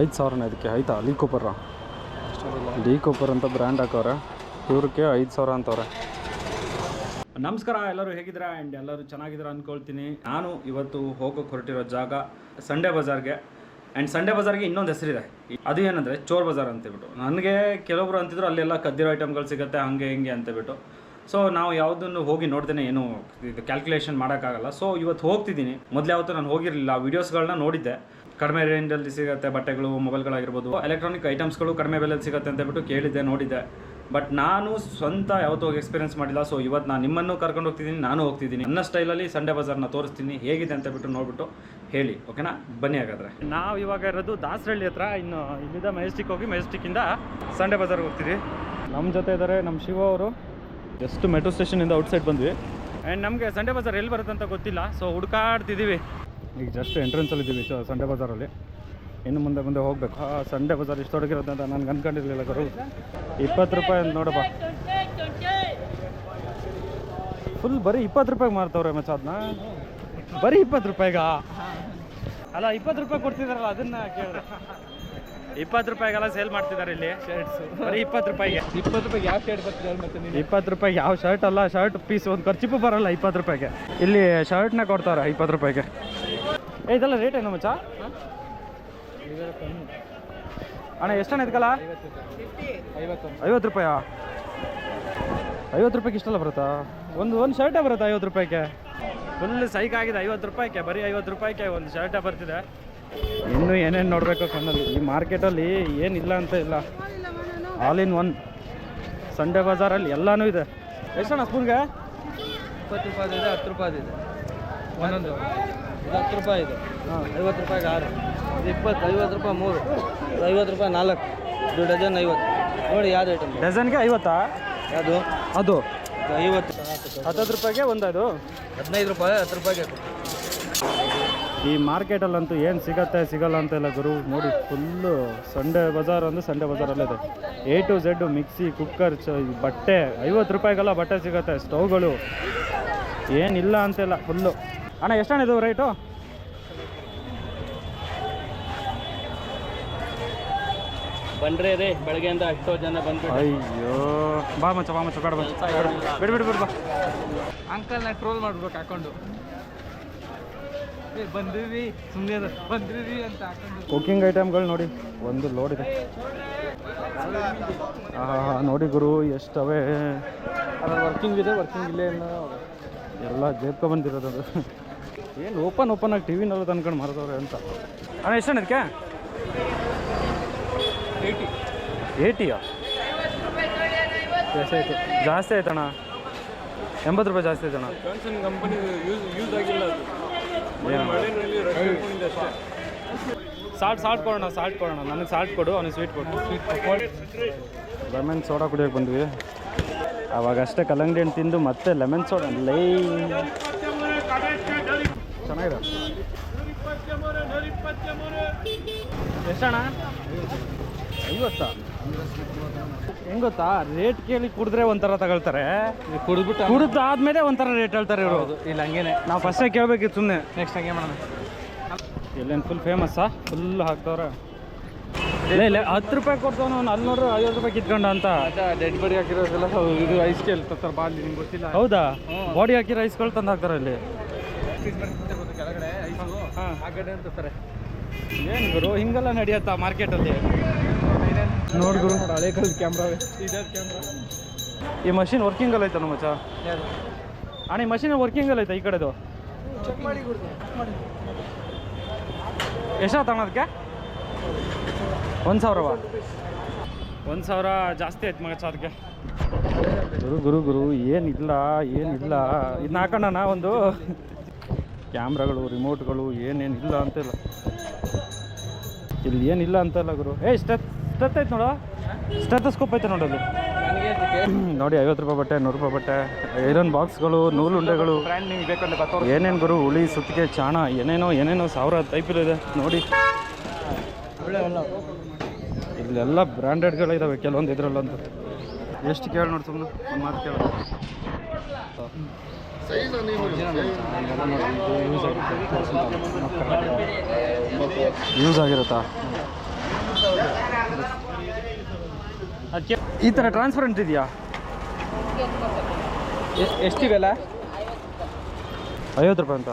ಐದು ಸಾವಿರನೇ ಇದಕ್ಕೆ. ಆಯ್ತಾ? ಲೀ ಕೂಪರ ಲೀ ಕೂಪರ್ ಅಂತ ಬ್ರ್ಯಾಂಡ್ ಹಾಕವ್ರೆ. ಇವ್ರಿಗೆ ಐದು ಸಾವಿರ ಅಂತವ್ರೆ. ನಮಸ್ಕಾರ, ಎಲ್ಲರೂ ಹೇಗಿದ್ದೀರಾ? ಆ್ಯಂಡ್ ಎಲ್ಲರೂ ಚೆನ್ನಾಗಿದ್ದೀರಾ ಅಂದ್ಕೊಳ್ತೀನಿ ನಾನು ಇವತ್ತು ಹೋಗೋಕೆ ಹೊರಟಿರೋ ಜಾಗ ಸಂಡೇ ಬಜಾರ್ಗೆ ಆ್ಯಂಡ್ ಸಂಡೇ ಬಜಾರ್ಗೆ ಇನ್ನೊಂದು ಹೆಸರಿದೆ. ಅದು ಏನಂದರೆ ಚೋರ್ ಬಜಾರ್ ಅಂತೇಳ್ಬಿಟ್ಟು ನನಗೆ ಕೆಲವೊಬ್ರು ಅಂತಿದ್ರು ಅಲ್ಲೆಲ್ಲ ಕದ್ದಿರೋ ಐಟಮ್ಗಳು ಸಿಗುತ್ತೆ, ಹಾಗೆ ಹಿಂಗೆ ಅಂತೇಳ್ಬಿಟ್ಟು ಸೊ ನಾವು ಯಾವುದನ್ನು ಹೋಗಿ ನೋಡ್ತೇನೆ ಏನು ಇದು ಕ್ಯಾಲ್ಕುಲೇಷನ್ ಮಾಡೋಕ್ಕಾಗಲ್ಲ. ಸೊ ಇವತ್ತು ಹೋಗ್ತಿದ್ದೀನಿ. ಮೊದಲು ಯಾವತ್ತೂ ನಾನು ಹೋಗಿರಲಿಲ್ಲ. ವೀಡಿಯೋಸ್ಗಳನ್ನ ನೋಡಿದ್ದೆ. ಕಡಿಮೆ ರೇಂಜಲ್ಲಿ ಸಿಗುತ್ತೆ ಬಟ್ಟೆಗಳು, ಮೊಬೈಲ್ಗಳಾಗಿರ್ಬೋದು. ಎಲೆಕ್ಟ್ರಾನಿಕ್ ಐಟಮ್ಸ್ಗಳು ಕಡಿಮೆ ಬೆಲೆಯಲ್ಲಿ ಸಿಗುತ್ತೆ ಅಂತ ಹೇಳ್ಬಿಟ್ಟು ಕೇಳಿದ್ದೆ, ನೋಡಿದ್ದೆ. ಬಟ್ ನಾನು ಸ್ವಂತ ಯಾವತ್ತೂ ಹೋಗಿ ಎಕ್ಸ್ಪೀರಿಯನ್ಸ್ ಮಾಡಿಲ್ಲ. ಸೊ ಇವತ್ತು ನಾನು ನಿಮ್ಮನ್ನು ಕರ್ಕೊಂಡು ಹೋಗ್ತಿದ್ದೀನಿ, ನಾನು ಹೋಗ್ತಿದ್ದೀನಿ. ನನ್ನ ಸ್ಟೈಲಲ್ಲಿ ಸಂಡೇ ಬಜಾರ್ನ ತೋರಿಸ್ತೀನಿ. ಹೇಗಿದೆ ಅಂತ ಬಿಟ್ಟು ನೋಡ್ಬಿಟ್ಟು ಹೇಳಿ, ಓಕೆನಾ? ಬನ್ನಿ ಹಾಗಾದ್ರೆ. ನಾವು ಇವಾಗ ಇರೋದು ದಾಸರಳ್ಳಿ ಹತ್ರ. ಇನ್ನು ಇಲ್ಲಿಂದ ಮೆಜೆಸ್ಟಿಕ್ ಹೋಗಿ ಮೆಜೆಸ್ಟಿಕ್ಕಿಂದ ಸಂಡೇ ಬಜಾರ್ಗೆ ಹೋಗ್ತೀವಿ. ನಮ್ಮ ಜೊತೆ ಇದ್ದಾರೆ ನಮ್ಮ ಶಿವ ಅವರು. ಜಸ್ಟ್ ಮೆಟ್ರೋ ಸ್ಟೇಷನಿಂದ ಔಟ್ಸೈಡ್ ಬಂದ್ವಿ. ಆ್ಯಂಡ್ ನಮಗೆ ಸಂಡೇ ಬಜಾರ್ ಎಲ್ಲಿ ಬರುತ್ತೆ ಅಂತ ಗೊತ್ತಿಲ್ಲ. ಸೊ ಹುಡುಕಾಡ್ತಿದ್ದೀವಿ ಈಗ ಜಸ್ಟ್ ಎಂಟ್ರೆನ್ಸಲ್ಲಿ ಇದ್ದೀವಿ ಸೊ ಸಂಡೇ ಬಜಾರಲ್ಲಿ ಇನ್ನು ಮುಂದೆ ಮುಂದೆ ಹೋಗ್ಬೇಕು. ಆ ಸಂಡೇ ಬಜಾರ್ ಇಷ್ಟು ಅಂತ ನನಗೆ ಅನ್ಕೊಂಡಿರ್ಲಿಲ್ಲ ಗುರು. ಇಪ್ಪತ್ತು ರೂಪಾಯಿ ಅಂತ ನೋಡಪ್ಪ. ಫುಲ್ ಬರೀ ಇಪ್ಪತ್ತು ರೂಪಾಯಿಗೆ ಮಾರ್ತವ್ರೆ ಮಚ್ಚ ಅದನ್ನ ಬರೀ ಇಪ್ಪತ್ತು ರೂಪಾಯಿಗ? ಅಲ್ಲ ಇಪ್ಪತ್ತು ರೂಪಾಯಿ ಕೊಡ್ತಿದಾರಲ್ಲ ಅದನ್ನ ಕೇಳಿದ್ರೆ ಇಪ್ಪತ್ತು ರೂಪಾಯಿಗೆಲ್ಲ ಸೇಲ್ ಮಾಡ್ತಿದ್ದಾರೆ ಇಲ್ಲಿ. ಶರ್ಟ್ಸ್ ಬರೀ ಇಪ್ಪತ್ತು ರೂಪಾಯಿಗೆ. ಇಪ್ಪತ್ತು ರೂಪಾಯಿಗೆ ಯಾವ ಶರ್ಟ್ ಬರ್ತಿದ್ದಾರೆ ಮತ್ತೆ ಇಪ್ಪತ್ತು ರೂಪಾಯಿಗೆ ಯಾವ ಶರ್ಟ್ ಅಲ್ಲ ಶರ್ಟ್ ಪೀಸ್ ಒಂದು ಖರ್ಚಿಪು ಬರಲ್ಲ ಇಪ್ಪತ್ತು ರೂಪಾಯಿಗೆ. ಇಲ್ಲಿ ಶರ್ಟ್ನ ಕೊಡ್ತಾರೆ ಇಪ್ಪತ್ತು ರೂಪಾಯಿಗೆ. ಏ ಇದೆಲ್ಲ ರೇಟ್ ಏನು ಮಚ್ಚ? ಅಣ್ಣ ಎಷ್ಟಣ್ಣ ಇದಕ್ಕಲ್ಲ? ಐವತ್ತು ರೂಪಾಯಾ? ಐವತ್ತು ರೂಪಾಯಿಗೆ ಇಷ್ಟಲ್ಲ ಬರುತ್ತಾ? ಒಂದು ಒಂದು ಶರ್ಟೇ ಬರುತ್ತಾ ಐವತ್ತು ರೂಪಾಯಿಗೆ? ಫುಲ್ ಸೈಕ್ ಆಗಿದೆ ಐವತ್ತು ರೂಪಾಯಿಗೆ ಬರೀ ಐವತ್ತು ರೂಪಾಯಿಗೆ ಒಂದು ಶರ್ಟೇ ಬರ್ತಿದೆ. ಇನ್ನೂ ಏನೇನು ನೋಡಬೇಕು ಕಣ್ಣಲ್ಲಿ ಈ ಮಾರ್ಕೆಟಲ್ಲಿ ಏನಿಲ್ಲ ಅಂತ ಇಲ್ಲ. ಆಲ್ ಇನ್ ಒನ್ ಸಂಡೇ ಬಜಾರಲ್ಲಿ ಎಲ್ಲನೂ ಇದೆ. ಎಷ್ಟಣ್ಣ ಸ್ಪೂನ್ಗೆ ಇಪ್ಪತ್ತು ರೂಪಾಯಿ ಇದೆ ಹತ್ತು ರೂಪಾಯಿ ಇದೆ. ಒಂದೊಂದು. ಇದು ಹತ್ತು ರೂಪಾಯಿ ಇದು. ಹಾಂ ಐವತ್ತು ರೂಪಾಯಿಗೆ ಆರು. ಇದು ಇಪ್ಪತ್ತು ಐವತ್ತು ರೂಪಾಯಿ ಮೂರು. ಇದು ಐವತ್ತು ರೂಪಾಯಿ ನಾಲ್ಕು. ಇದು ಡಜನ್ ಐವತ್ತು. ನೋಡಿ ಯಾವ್ದು ಐಟಮ್ ಡಜನ್ಗೆ ಐವತ್ತಾ? ಯಾವುದು? ಅದು. ಇದು ಐವತ್ತು. ಹತ್ತತ್ತು ರೂಪಾಯಿಗೆ ಒಂದು ಅದು ಹದಿನೈದು ರೂಪಾಯಿ ಹತ್ತು ರೂಪಾಯಿಗೆ. ಈ ಮಾರ್ಕೆಟಲ್ಲಂತೂ ಏನು ಸಿಗತ್ತೆ ಸಿಗಲ್ಲ ಅಂತ ಇಲ್ಲ ಗುರು. ನೋಡಿ ಫುಲ್ಲು ಸಂಡೇ ಬಜಾರ್ ಅಂದ್ರೆ Sunday ಬಜಾರಲ್ಲಿದೆ A to Z mixie cooker ಚ ಬಟ್ಟೆ. ಐವತ್ತು ರೂಪಾಯಿಗೆಲ್ಲ ಬಟ್ಟೆ ಸಿಗತ್ತೆ ಸ್ಟವ್ಗಳು. ಏನಿಲ್ಲ ಅಂತೆಲ್ಲ ಫುಲ್ಲು ಅಣ್ಣ ಎಷ್ಟಣ್ಣ ಇದು ರೈಟು ಬಂದ್ರೆ ರೀ ಬೆಳಗ್ಗೆಯಿಂದ ಎಷ್ಟೋ ಜನ ಬಂದು ಅಯ್ಯೋ ಬಾ ಮಚ್ಚ ಬಾ ಮಚ್ಚ ಬೇಡ ಬಾ ಬೇಡ ಬೇಡ ಬೇಡ ಬಾ. ಅಂಕಲ್ನ ಟ್ರೋಲ್ ಮಾಡ್ಬೇಕು ಹಾಕೊಂಡು. ಏ ಬಂದಿವಿ ಸುಮ್ಮನೆ ಬಂದ್ರಿ ಅಂತ ಹಾಕೊಂಡು. ಕುಕ್ಕಿಂಗ್ ಐಟಮ್ಗಳು ನೋಡಿ ಒಂದು ಲೋಡ್ ಇದೆ. ಆಹಾ ನೋಡಿ ಗುರು ಎಷ್ಟವೆ. ಅದ್ರ ವರ್ಕಿಂಗ್ ಇದೆ ವರ್ಕಿಂಗ್ ಇಲ್ಲೇ ಎಲ್ಲ ಜೇಬ್ಕೊ ಬಂದಿರೋದು ಅದು. ಏನು ಓಪನ್ ಓಪನ್ ಆಗಿ ಟಿ ವಿ ತಂದ್ಕೊಂಡು ಮಾರದವ್ರೆ ಅಂತ. ಅಣ್ಣ ಎಷ್ಟು ಅದಕ್ಕೆ ಏಯ್ಟಿ ಏಟಿಯಾ ಜಾಸ್ತಿ ಆಯಿತು. ಜಾಸ್ತಿ ಆಯ್ತಣ್ಣ. ಎಂಬತ್ತು ರೂಪಾಯಿ ಜಾಸ್ತಿ ಆಯ್ತಣ್ಣ. ಕಂಪನಿ ಯೂಸ್ ಯೂಸ್ ಆಗಿಲ್ಲ ಸಾಲ್ಟ್ ಸಾಲ್ಟ್ ಕೊಡೋಣ ಸಾಲ್ಟ್ ಕೊಡೋಣ. ನನಗೆ ಸಾಲ್ಟ್ ಕೊಡು ಅವನಿಗೆ ಸ್ವೀಟ್ ಕೊಡು. ಲೆಮನ್ ಸೋಡಾ ಕುಡಿಯೋಕೆ ಬಂದ್ವಿ. ಅವಾಗ ಅಷ್ಟೇ ಕಲ್ಲಂಗಡಿ ಹಣ್ಣು ತಿಂದು ಮತ್ತೆ ಲೆಮನ್ ಸೋಡ ಲೈ. ಚೆನ್ನಾಗಿದೆ. ಎಷ್ಟಣ್ಣ? ಐವತ್ತಾ? ಹೆಂಗ್ ಗೊತ್ತಾ ರೇಟ್ ಕೇಳಿ ಕುಡಿದ್ರೆ ಒಂಥರ ತಗೊಳ್ತಾರೆ. ಕುಡಿದ್ಬಿಟ್ಟು ಕುಡಿದಾದ್ಮೇಲೆ ಒಂಥರ ರೇಟ್ ಹೇಳ್ತಾರೆ ಇವರು. ಇಲ್ಲ ಹಂಗೇನೆ. ನಾವು ಫಸ್ಟೇ ಕೇಳ್ಬೇಕಿತ್ತು ಸುಮ್ಮನೆ ನೆಕ್ಸ್ಟ್ ಹಂಗೆ ಮಾಡೋಣ. ಇಲ್ಲೇನು ಫುಲ್ ಫೇಮಸ್ಸಾ ಫುಲ್ ಹಾಕ್ತವ್ರೆ ಇಲ್ಲ ಇಲ್ಲ ಹತ್ತು ರೂಪಾಯಿ ಕೊಡ್ತಾವನು ಅವ್ನು ಅಲ್ಲಿ ನೋಡ್ರು ಐವತ್ತು ರೂಪಾಯಿ ಕಿತ್ಕೊಂಡ ಅಂತ. ಡೆಡ್ ಬಾಡಿ ಹಾಕಿರೋದೆಲ್ಲ ಇದು ಐಸ್ ಕೇಳಿ ತರ್ತಾರೆ ಬಾಲ್ ನಿಮ್ಗೆ ಗೊತ್ತಿಲ್ಲ. ಹೌದಾ? ಬಾಡಿ ಹಾಕಿರೋ ಐಸ್ಗಳು ತಂದು ಹಾಕ್ತಾರೆ ಅಲ್ಲಿ. ಕೆಳಗಡೆ ಐಸು ಹಾಂ ಆ ಕಡೆ ಅಂತಾರೆ ಏನು ಗುರು ಹಿಂಗೆಲ್ಲ ನಡೆಯತ್ತಾ ಮಾರ್ಕೆಟಲ್ಲಿ ನೋಡಿ ಗುರು. ನೋಡಿ ಹಳೆ ಕಾಲದ ಕ್ಯಾಮ್ರಾವೇ ಇದೆ ಕ್ಯಾಮ್ರಾ ಈ ಮಷಿನ್ ವರ್ಕಿಂಗಲ್ಲಿ ಐತ ಮಚ್ಚ? ಯಾರು ಅಣ್ಣ ಈ ಮಷಿನ್ ಅಲ್ಲ ಐತಾ ಈ ಕಡೆದು? ಚೆಕ್ ಮಾಡಿ ಮಾಡಿ. ಎಷ್ಟಾಗ್ತಣ್ಣ ಅದಕ್ಕೆ ಒಂದು ಸಾವಿರವ ಒಂದು ಸಾವಿರ ಜಾಸ್ತಿ ಆಯ್ತು ಮಗ ಅದಕ್ಕೆ ಗುರು ಗುರು ಗುರು ಏನಿಲ್ಲ ಏನಿಲ್ಲ. ಇದನ್ನ ಹಾಕೋಣ ಒಂದು. ಕ್ಯಾಮ್ರಾಗಳು ರಿಮೋಟ್ಗಳು ಏನೇನಿಲ್ಲ ಅಂತಿಲ್ಲ. ಇಲ್ಲಿ ಏನಿಲ್ಲ ಅಂತಲ್ಲ ಗುರು. ಏ ಸ್ಟೆತ್ ಸ್ಟೆತ್ ಐತೆ ನೋಡು. ಸ್ಟೆತಸ್ಕೋಪ್ ಐತೆ ನೋಡೋದು ನೋಡಿ ಐವತ್ತು ರೂಪಾಯಿ ಬಟ್ಟೆ ನೂರು ರೂಪಾಯಿ ಬಟ್ಟೆ. ಐರನ್ ಬಾಕ್ಸ್ಗಳು ನೂಲು ಉಂಡೆಗಳು. ಏನೇನು ಗುರು ಹುಳಿ ಸುತ್ತಿಗೆ ಚಾಣ ಏನೇನೋ ಏನೇನೋ ಸಾವಿರ ಟೈಪ್ ಇದೆ ನೋಡಿ. ಇಲ್ಲೆಲ್ಲ ಬ್ರ್ಯಾಂಡೆಡ್ಗಳಿದ್ದಾವೆ ಕೆಲವೊಂದು ಇದ್ರಲ್ಲಂತೂ. ಎಷ್ಟು ಕೇಳಿ ನೋಡಿ ಸುಮ್ಮನೆ ಒಂದು ಮಾತು ಕೇಳ. ಯೂಸ್ ಆಗಿರುತ್ತಾ? ಅದಕ್ಕೆ ಈ ಥರ ಟ್ರಾನ್ಸ್ಪರೆಂಟ್ ಇದೆಯಾ? ಎಷ್ಟಿವೆಲ್ಲ ಐವತ್ತು ರೂಪಾಯಿ ಅಂತ.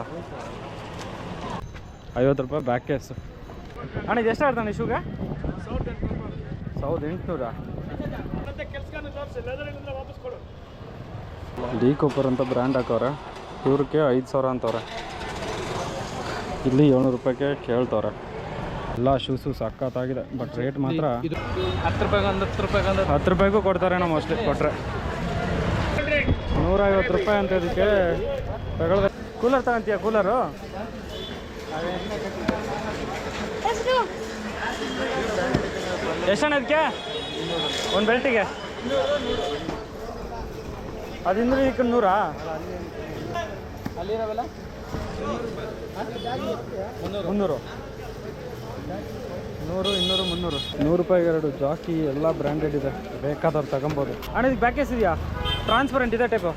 ಐವತ್ತು ರೂಪಾಯಿ ಬ್ಯಾಕ್ ಕೇಸ್ ಅಣ್ಣ ಇದು ಎಷ್ಟು ಆಡ್ತಾನೆ ಶೂಗ ಸಾವಿರದ ಎಂಟುನೂರ? ಡಿ ಕೂಪರ್ ಅಂತ ಬ್ರ್ಯಾಂಡ್ ಹಾಕವ್ರೆ. ಇವ್ರಿಗೆ ಐದು ಸಾವಿರ ಅಂತವ್ರೆ. ಇಲ್ಲಿ ಏಳ್ನೂರು ರೂಪಾಯಿಗೆ ಕೇಳ್ತವ್ರೆ. ಎಲ್ಲ ಶೂಸು ಸಕ್ಕತ್ತಾಗಿದೆ ಬಟ್ ರೇಟ್ ಮಾತ್ರ ಹತ್ತು ರೂಪಾಯಿಗೆ ಒಂದು ಹತ್ತು ರೂಪಾಯಿಗೆ ಹತ್ತು ರೂಪಾಯಿಗೂ ಕೊಡ್ತಾರೆ ನಮ್ಮ ಅಷ್ಟೇ ಕೊಟ್ಟರೆ ನೂರೈವತ್ತು ರೂಪಾಯಿ ಅಂತ ಇದಕ್ಕೆ ತಗೊಳ್ಬೇಕು ಕೂಲರ್ ತಗೊಂತೀಯ ಕೂಲರು ಎಷ್ಟಣ್ಣ ಅದಕ್ಕೆ ಒಂದು ಬೆಲ್ಟಿಗೆ? ಅದಿಂದ್ರೆ ಇದಕ್ಕೆ ನೂರಾ? ಅಲ್ಲಿರೋವೆಲ್ಲ? ಮುನ್ನೂರು. ನೂರು ಇನ್ನೂರು ಮುನ್ನೂರು. ನೂರು ರೂಪಾಯಿ ಎರಡು ಜಾಕಿ ಎಲ್ಲ ಬ್ರ್ಯಾಂಡೆಡ್ ಇದೆ. ಬೇಕಾದವ್ರು ತಗೊಬೋದು. ಅಣ್ಣ ಇದಕ್ಕೆ ಪ್ಯಾಕೇಜ್ ಇದೆಯಾ? ಟ್ರಾನ್ಸ್ಪರೆಂಟ್ ಇದೆ ಟೈಪು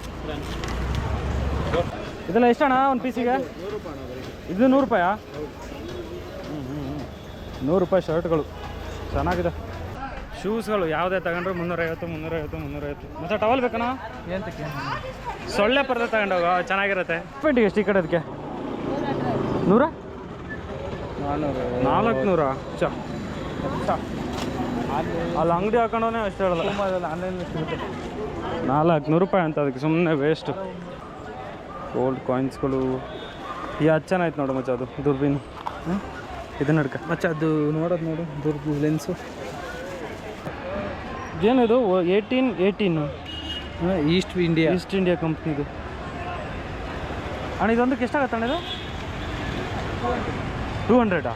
ಇದೆಲ್ಲ ಎಷ್ಟಣ್ಣ ಒಂದು ಪೀಸಿಗೆ ಇದು ನೂರು ರೂಪಾಯಾ? ಹ್ಞೂ ಹ್ಞೂ ನೂರು ರೂಪಾಯಿ ಶರ್ಟ್ಗಳು. ಚೆನ್ನಾಗಿದೆ. ಶೂಸ್ಗಳು ಯಾವುದೇ ತಗೊಂಡ್ರು ಮುನ್ನೂರೈವತ್ತು ಮುನ್ನೂರೈವತ್ತು ಮುನ್ನೂರೈವತ್ತು. ಮತ್ತೆ ಟವಲ್ ಬೇಕಣ್ಣ? ಎಂತಕ್ಕೆ? ಸೊಳ್ಳೆ ಪರ್ದೆ ತಗೊಂಡೋಗ ಚೆನ್ನಾಗಿರುತ್ತೆ. ಪೇಂಟಿಗೆ ಎಷ್ಟು ಈ ಕಡೆ ಅದಕ್ಕೆ? ನೂರ? ನಾಲ್ಕು ನಾಲ್ಕುನೂರ? ಚ ಅಲ್ಲಿ ಅಂಗಡಿ ಹಾಕೊಂಡವನೇ ಅಷ್ಟು ಹೇಳಲ್ಲ. ಆನ್ಲೈನ್ ಸಿಗುತ್ತೆ. ನಾಲ್ಕುನೂರು ರೂಪಾಯಿ ಅಂತ ಅದಕ್ಕೆ ಸುಮ್ಮನೆ ವೇಸ್ಟ್ ಗೋಲ್ಡ್ ಕಾಯಿನ್ಸ್ಗಳು ಈ ಹಚ್ಚನಾಯ್ತು ನೋಡಮ್ಮ ನೋಡು ಮಚ್ಚ ಅದು ದುರ್ಬೀನು. ಇದು ನಡ್ಕ. ಮಚ್ಚ ಅದು ನೋಡೋದು ನೋಡು ದುರ್ದು ಲೆನ್ಸು ಏನಿದು? Eighteen eighteen east India east India ಕಂಪ್ನಿದು ಅಣ್ಣ ಇದೊಂದಕ್ಕೆ ಎಷ್ಟಾಗತ್ತೆ ಅಣ್ಣ ಇದು? ಟೂ ಹಂಡ್ರೆಡಾ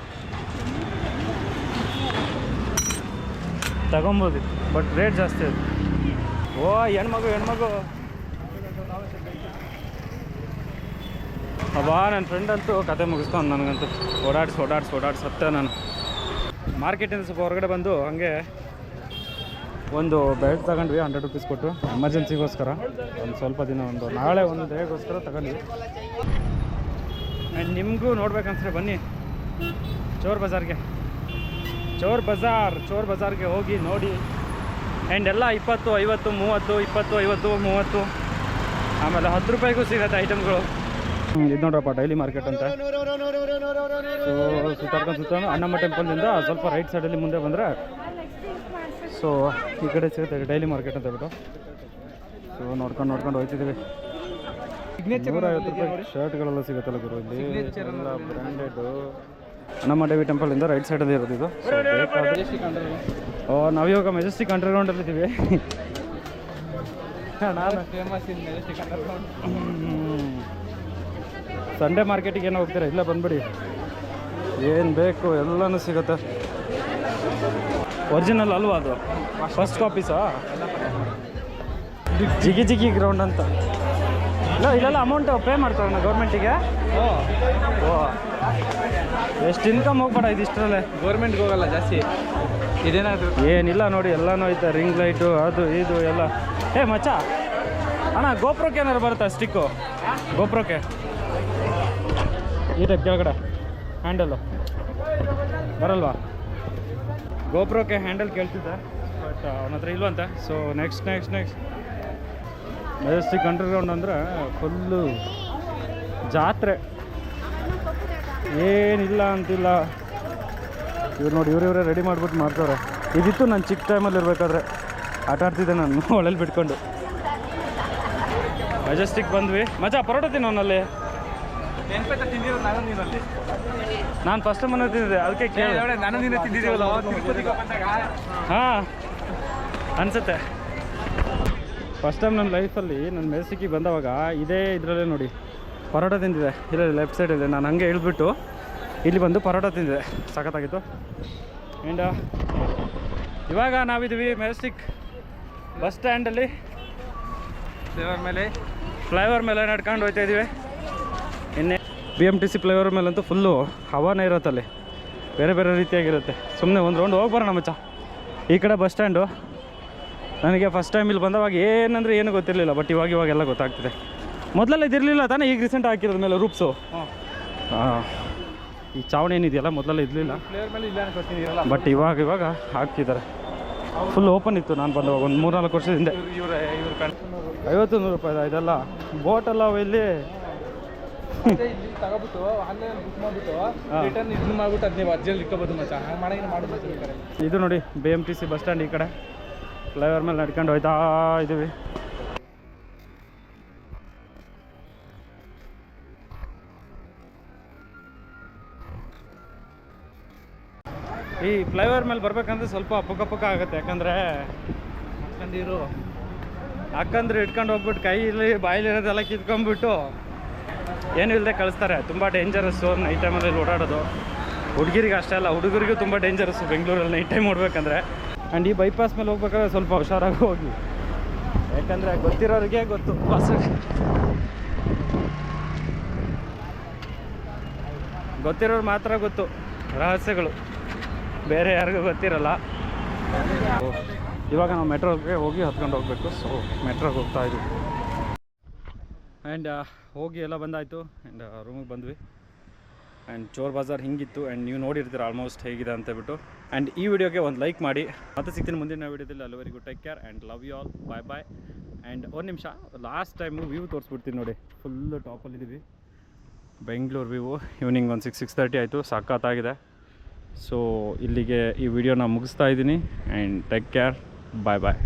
ತಗೊಬೋದು ಬಟ್ ರೇಟ್ ಜಾಸ್ತಿ ಅದು ಓ ಹೆಣ್ಮಗು ಹೆಣ್ಮಗು. ಅಬ್ಬಾ ನನ್ನ ಫ್ರೆಂಡ್ ಅಂತೂ ಕತೆ ಮುಗಿಸ್ತಾನೆ ನನಗಂತೂ ಓಡಾಡಿಸಿ ಓಡಾಡಿಸಿ ಓಡಾಡಿಸಿ ಸತ್ತೆ ನಾನು. ಮಾರ್ಕೆಟಿಂದ ಸ್ವಲ್ಪ ಹೊರಗಡೆ ಬಂದು ಹಂಗೆ ಒಂದು ಬೆಲ್ಟ್ ತಗೊಂಡ್ವಿ ಹಂಡ್ರೆಡ್ ರುಪೀಸ್ ಕೊಟ್ಟು. ಎಮರ್ಜೆನ್ಸಿಗೋಸ್ಕರ ಒಂದು ಸ್ವಲ್ಪ ದಿನ ಒಂದು, ನಾಳೆ ಒಂದು ದೇಹಗೋಸ್ಕರ ತಗೊಂಡ್ವಿ. ಆ್ಯಂಡ್ ನಿಮಗೂ ನೋಡ್ಬೇಕನ್ಸ್ರೆ ಬನ್ನಿ. ಚೋರ್ ಬಜಾರ್ಗೆ. ಚೋರ್ ಬಜಾರ್, ಚೋರ್ ಬಜಾರ್ಗೆ ಹೋಗಿ ನೋಡಿ. ಆ್ಯಂಡ್ ಎಲ್ಲ ಇಪ್ಪತ್ತು, ಐವತ್ತು, ಮೂವತ್ತು, ಇಪ್ಪತ್ತು, ಐವತ್ತು, ಮೂವತ್ತು. ಆಮೇಲೆ ಹತ್ತು ರೂಪಾಯಿಗೂ ಸಿಗುತ್ತೆ ಐಟಮ್ಗಳು ಇದು ನೋಡ್ರಪ್ಪ ಡೈಲಿ ಮಾರ್ಕೆಟ್ ಅಂತ. ಸೊ ಸುತ್ತಾಡ್ಕೊಂಡು ಸುತ್ತ ಅಣ್ಣಮ್ಮ ಟೆಂಪಲ್ನಿಂದ ಸ್ವಲ್ಪ ರೈಟ್ ಸೈಡಲ್ಲಿ ಮುಂದೆ ಬಂದರೆ ಸೊ ಈ ಕಡೆ ಸಿಗುತ್ತೆ ಡೈಲಿ ಮಾರ್ಕೆಟ್ ಅಂತ ಹೇಳ್ಬಿಟ್ಟು. ಸೊ ನೋಡ್ಕೊಂಡು ನೋಡ್ಕೊಂಡು ಹೋಗ್ತಿದ್ದೀವಿ ನೂರೈವತ್ತು ರೂಪಾಯಿ ಶರ್ಟ್ಗಳೆಲ್ಲ ಸಿಗುತ್ತಲ್ಲ ಗುರು ಇಲ್ಲಿ. ಎಲ್ಲ ಬ್ರ್ಯಾಂಡೆಡ್ ನಮ್ಮ ದೇವಿ ಟೆಂಪಲಿಂದ ರೈಟ್ ಸೈಡಲ್ಲಿ ಇರೋದು ಇದು. ಓ ನಾವು ನಾವಿವಾಗ ಮೆಜೆಸ್ಟಿಕ್ ಅಂಡರ್ಗ್ರೌಂಡಲ್ಲಿ ಇದ್ದೀವಿ ನಾನು ಫೇಮಸ್ ಇನ್ ಮೆಜೆಸ್ಟಿಕ್ ಸಂಡೇ ಮಾರ್ಕೆಟಿಗೆ ಏನೋ ಹೋಗ್ತೀರಾ? ಇಲ್ಲ ಬಂದ್ಬಿಡಿ. ಏನು ಬೇಕು ಎಲ್ಲನೂ ಸಿಗುತ್ತೆ. ಒರಿಜಿನಲ್ ಅಲ್ವಾ ಅದು? ಫಸ್ಟ್ ಕಾಪೀಸಾ ಜಿಗಿ ಜಿಗಿ ಗ್ರೌಂಡ್ ಅಂತ. ಇಲ್ಲ ಇಲ್ಲೆಲ್ಲ ಅಮೌಂಟ್ ಪೇ ಮಾಡ್ತಾರಣ್ಣ ಗೌರ್ಮೆಂಟಿಗೆ ಓ. ಎಷ್ಟು ಇನ್ಕಮ್ ಹೋಗ್ಬೇಡ ಇದಿಷ್ಟರಲ್ಲೇ ಗೌರ್ಮೆಂಟ್ಗೆ ಹೋಗಲ್ಲ ಜಾಸ್ತಿ. ಇದೇನಾದರೂ? ಏನಿಲ್ಲ ನೋಡಿ ಎಲ್ಲನೂ ಐತೆ. ರಿಂಗ್ ಲೈಟು ಅದು ಇದು ಎಲ್ಲ. ಏ ಮಚ್ಚ. ಅಣ್ಣ ಗೋಪ್ರೋಕ್ಕೆ ಏನಾರು ಬರುತ್ತಾ ಸ್ಟಿಕ್ಕು ಗೋಪ್ರೋಕ್ಕೆ? ಟೈಪ್ ಕೆಳಗಡೆ ಹ್ಯಾಂಡಲ್ಲು ಬರಲ್ವಾ? ಗೋಪುರಕ್ಕೆ ಹ್ಯಾಂಡಲ್ ಕೇಳ್ತಿದ್ದೆ ಬಟ್ ಅವನ ಹತ್ರ ಇಲ್ವಂತೆ. So next next next Majestic underground ಅಂದರೆ ಫುಲ್ಲು ಜಾತ್ರೆ. ಏನಿಲ್ಲ ಅಂತಿಲ್ಲ. ಇವ್ರು ನೋಡಿ ಇವ್ರು ಇವರೇ ರೆಡಿ ಮಾಡ್ಬಿಟ್ಟು ಮಾಡ್ತಾರೆ ಇದಿತ್ತು ನಾನು ಚಿಕ್ಕ ಟೈಮಲ್ಲಿ ಇರಬೇಕಾದ್ರೆ. ಆಟ ಆಡ್ತಿದ್ದೆ ನಾನು ಒಳಲ್ಲಿ ಬಿಟ್ಕೊಂಡು. ಮೆಜೆಸ್ಟಿಕ್ ಬಂದ್ವಿ. ಮಜಾ, ಪರೋಟ ತಿನ್ನೋನಲ್ಲಿ ತಿಂದಿರೋದು ನಾನು ನೀನಲ್ಲಿ? ನಾನು ಫಸ್ಟ್ ಟೈಮ್ ಅನ್ನೋ ತಿಂದಿದ್ದೆ ಅದಕ್ಕೆ ಕೇಳಿದೆ. ನಾನು ನೀನು ತಿಂದಿದ್ದೀವಲ್ಲ ತಿರುಪತಿಗೆ ಬಂದಾಗ ಹಾಂ ಅನ್ಸುತ್ತೆ. ಫಸ್ಟ್ ಟೈಮ್ ನನ್ನ ಲೈಫಲ್ಲಿ ನನ್ನ ಮೆಸಿಕಿ ಬಂದವಾಗ ಇದೇ ಇದರಲ್ಲೇ ನೋಡಿ ಪರೋಟ ತಿಂದಿದೆ ಇಲ್ಲ ಲೆಫ್ಟ್ ಸೈಡಲ್ಲಿ ನಾನು ಹಂಗೆ ಇಳಿದ್ಬಿಟ್ಟು ಇಲ್ಲಿ ಬಂದು ಪರೋಟ ತಿಂದಿದೆ ಸಖತ್ತಾಗಿತ್ತು. ಆ್ಯಂಡ್ ಇವಾಗ ನಾವಿದ್ದೀವಿ ಮೆಜೆಸ್ಟಿಕ್ ಬಸ್ ಸ್ಟ್ಯಾಂಡಲ್ಲಿ ಫ್ಲೇವರ್ ಮೇಲೆ? ಫ್ಲೈಓವರ್ ಮೇಲೆ ನಡ್ಕೊಂಡು ಹೋಗ್ತಾ ಇದ್ದೀವಿ ಇನ್ನೇ B M T C flyover ಮೇಲಂತೂ full ಹವಾನೇ ಇರುತ್ತಲ್ಲಿ. ಬೇರೆ ಬೇರೆ ರೀತಿಯಾಗಿರುತ್ತೆ. ಸುಮ್ಮನೆ ಒಂದು ರೌಂಡ್ ಹೋಗಿ ಬರೋಣ ಮಚ್ಚ. ಈ ಕಡೆ ಬಸ್ ಸ್ಟ್ಯಾಂಡು ನನಗೆ ಫಸ್ಟ್ ಟೈಮ್ ಇಲ್ಲಿ ಬಂದವಾಗ ಏನಂದರೆ ಏನು ಗೊತ್ತಿರಲಿಲ್ಲ ಬಟ್ ಇವಾಗ ಇವಾಗ ಎಲ್ಲ ಗೊತ್ತಾಗ್ತಿದೆ. ಮೊದಲೆಲ್ಲ ಇದಿರಲಿಲ್ಲ ತಾನೇ ಈಗ ರೀಸೆಂಟ್ ಹಾಕಿರೋದ ಮೇಲೆ ರೂಪ್ಸು ಹಾಂ. ಈ ಚಾವಣಿ ಏನಿದೆಯಲ್ಲ ಮೊದಲೆಲ್ಲ ಇರಲಿಲ್ಲ. ಬಟ್ ಇವಾಗ ಇವಾಗ ಹಾಕ್ತಿದ್ದಾರೆ. ಫುಲ್ ಓಪನ್ ಇತ್ತು ನಾನು ಬಂದವಾಗ ಒಂದು ಮೂರ್ನಾಲ್ಕು ವರ್ಷದ ಹಿಂದೆ. ಇವ್ರ ಇವ್ರ ಐವತ್ತು ನೂರು ರೂಪಾಯಿ ಇದೆಲ್ಲ? ಬೋಟ್ ಎಲ್ಲ ಅವು ಇಲ್ಲಿ ಇಲ್ಲಿ ತಗೋಬಿಟ್ಟು ಆನ್ಲೈನ್ ಬುಕ್ ಮಾಡ್ಬಿಟ್ಟು. ರಿಟರ್ನ್ ಇದನ್ನ ಮಾಡ್ಬಿಟ್ಟು ಅದ್ ನೀವು ಅರ್ಜೆಂಟ್ ಇಟ್ಕೋಬೋದು ಮಚ್ಚ. ಹಂಗೆ ಮಾಡಂಗಿನ ಮಾಡೋದು ಮಚ್ಚ ಇದು ನೋಡಿ B M T C bus stand ಈ ಕಡೆ. ಫ್ಲೈಓವರ್ ಮೇಲೆ ನಡ್ಕೊಂಡು ಹೋಯ್ತಾ ಇದ್ದೀವಿ ಈ ಫ್ಲೈಓವರ್ ಮೇಲೆ ಬರ್ಬೇಕಂದ್ರೆ ಸ್ವಲ್ಪ ಪುಕ್ಕ ಪುಕ್ಕ ಆಗುತ್ತೆ ಯಾಕಂದರೆ ಅಕ್ಕಂದ್ರೆ. ಹಾಕಂದ್ರೆ ಇಟ್ಕೊಂಡು ಹೋಗ್ಬಿಟ್ಟು ಕೈಯಲ್ಲಿ ಬಾಯಿಲಿರೋದೆಲ್ಲ ಕಿತ್ಕೊಂಡ್ಬಿಟ್ಟು ಏನೂ ಇಲ್ಲದೆ ಕಳಿಸ್ತಾರೆ. ತುಂಬ ಡೇಂಜರಸ್ಸು ನೈಟ್ ಟೈಮಲ್ಲಿ ಓಡಾಡೋದು. ಹುಡುಗಿರಿಗೆ ಅಷ್ಟೇ ಅಲ್ಲ, ಹುಡುಗರಿಗೂ ತುಂಬ ಡೇಂಜರಸ್ಸು ಬೆಂಗಳೂರಲ್ಲಿ ನೈಟ್ ಟೈಮ್ ಓಡಬೇಕಂದ್ರೆ. ಆ್ಯಂಡ್ ಈ ಬೈಪಾಸ್ ಮೇಲೆ ಹೋಗ್ಬೇಕಾದ್ರೆ ಸ್ವಲ್ಪ ಹುಷಾರಾಗಿ ಹೋಗಿ. ಯಾಕಂದರೆ ಗೊತ್ತಿರೋರಿಗೆ ಗೊತ್ತು. ಬಸ್ ಗೊತ್ತಿರೋರು ಮಾತ್ರ ಗೊತ್ತು. ರಹಸ್ಯಗಳು. ಬೇರೆ ಯಾರಿಗೂ ಗೊತ್ತಿರಲ್ಲ. ಇವಾಗ ನಾವು ಮೆಟ್ರೋಗೆ ಹೋಗಿ ಹತ್ಕೊಂಡು ಹೋಗಬೇಕು. ಸೊ ಮೆಟ್ರೋಗೆ ಹೋಗ್ತಾ ಇದ್ದೀವಿ ಆ್ಯಂಡ್ ಹೋಗಿ ಎಲ್ಲ ಬಂದಾಯಿತು. ಆ್ಯಂಡ್ ರೂಮಿಗೆ ಬಂದ್ವಿ. ಆ್ಯಂಡ್ ಚೋರ್ ಬಜಾರ್ ಹಿಂಗಿತ್ತು. ಆ್ಯಂಡ್ ನೀವು ನೋಡಿರ್ತೀರ ಆಲ್ಮೋಸ್ಟ್ ಹೇಗಿದೆ ಅಂತ ಹೇಳ್ಬಿಟ್ಟು. ಆ್ಯಂಡ್ ಈ ವಿಡಿಯೋಗೆ ಒಂದು ಲೈಕ್ ಮಾಡಿ. ಮತ್ತೆ ಸಿಗ್ತೀನಿ ಮುಂದಿನ ವಿಡಿಯೋದಲ್ಲಿ. Good take care and love you all bye bye and ಒಂದು ನಿಮಿಷ. ಲಾಸ್ಟ್ ಟೈಮು ವ್ಯೂ ತೋರಿಸ್ಬಿಡ್ತೀನಿ ನೋಡಿ. ಫುಲ್ಲು ಟಾಪಲ್ಲಿದ್ದೀವಿ ಬೆಂಗಳೂರು ವ್ಯೂ ಈವ್ನಿಂಗ್ ಒಂದು ಸಿಕ್ಸ್ ಸಿಕ್ಸ್ ತರ್ಟಿ ಆಯಿತು. ಸಖತ್ತಾಗಿದೆ ಸೊ ಇಲ್ಲಿಗೆ ಈ ವಿಡಿಯೋನ ಮುಗಿಸ್ತಾ ಇದ್ದೀನಿ. And take care bye bye